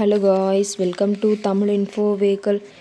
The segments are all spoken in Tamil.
Hello guys welcome to Tamil info vehicle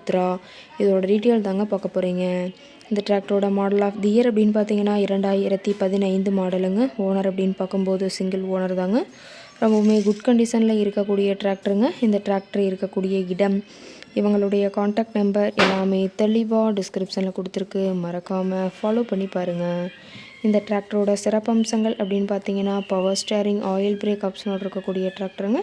Bhoomiputra இதோட டீட்டெயில் தாங்க பார்க்க போகிறீங்க இந்த டிராக்டரோட மாடல் ஆஃப் தி இயர் அப்படின்னு பார்த்தீங்கன்னா இரண்டாயிரத்தி பதினைந்து மாடலுங்க ஓனர் அப்படின்னு பார்க்கும்போது சிங்கிள் ஓனர் தாங்க. ரொம்பவுமே குட் கண்டிஷனில் இருக்கக்கூடிய டிராக்டருங்க இந்த டிராக்டர் இருக்கக்கூடிய இடம் இவங்களுடைய காண்டாக்ட் நம்பர் எல்லாமே தெளிவாக டிஸ்கிரிப்ஷனில் கொடுத்துருக்கு. மறக்காமல் ஃபாலோ பண்ணி பாருங்கள் இந்த டிராக்டரோட சிறப்பம்சங்கள் அப்படின்னு பார்த்தீங்கன்னா பவர் ஸ்டேரிங் ஆயில் பிரேக் ஆப்ஷனோடு இருக்கக்கூடிய டிராக்டருங்க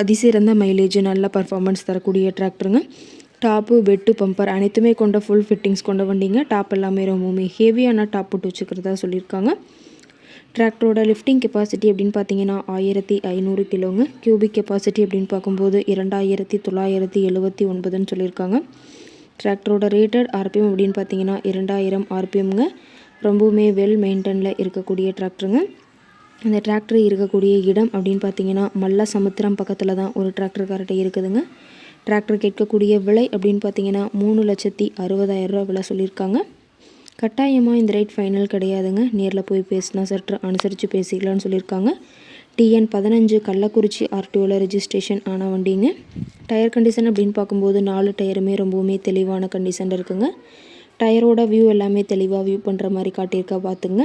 அதிசிறந்த மைலேஜ் நல்ல பர்ஃபார்மன்ஸ் தரக்கூடிய டிராக்டருங்க டாப்பு வெட்டு பம்பர் அனைத்துமே கொண்ட ஃபுல் ஃபிட்டிங்ஸ் கொண்ட வண்டிங்க. டாப் எல்லாமே ரொம்பவுமே ஹெவியான டாப் போட்டு வச்சுக்கிறதா சொல்லியிருக்காங்க. டிராக்டரோட லிஃப்டிங் கெப்பாசிட்டி அப்படின்னு பார்த்தீங்கன்னா ஆயிரத்தி ஐநூறு கிலோங்க கியூபிக் கெப்பாசிட்டி அப்படின்னு பார்க்கும்போது இரண்டாயிரத்தி தொள்ளாயிரத்தி எழுபத்தி ஒன்பதுன்னு சொல்லியிருக்காங்க. டிராக்டரோட ரேட்டட் ஆர்பிஎம் அப்படின்னு பார்த்தீங்கன்னா இரண்டாயிரம் ஆர்பிஎம்ங்க ரொம்பவுமே வெல் மெயின்டெனில் இருக்கக்கூடிய டிராக்டருங்க இந்த டிராக்டர் இருக்கக்கூடிய இடம் அப்படின்னு பார்த்தீங்கன்னா மல்ல சமுத்திரம் பக்கத்தில் தான் ஒரு டிராக்டர் இருக்குதுங்க. டிராக்டர் கேட்கக்கூடிய விலை அப்படின்னு பார்த்தீங்கன்னா மூணு லட்சத்தி அறுபதாயிரரூவா விலை சொல்லியிருக்காங்க. கட்டாயமாக இந்த ரேட் ஃபைனல் கிடையாதுங்க. நேரில் போய் பேசினா சற்று அனுசரித்து பேசிக்கலாம்னு சொல்லியிருக்காங்க. டிஎன் பதினஞ்சு கள்ளக்குறிச்சி ஆர்டிஓவில் ரெஜிஸ்ட்ரேஷன் ஆன வண்டிங்க. டயர் கண்டிஷன் அப்படின்னு பார்க்கும்போது நாலு டயருமே ரொம்பவுமே தெளிவான கண்டிஷனில் இருக்குங்க. டயரோட வியூ எல்லாமே தெளிவாக வியூ பண்ணுற மாதிரி காட்டியிருக்கா பார்த்துங்க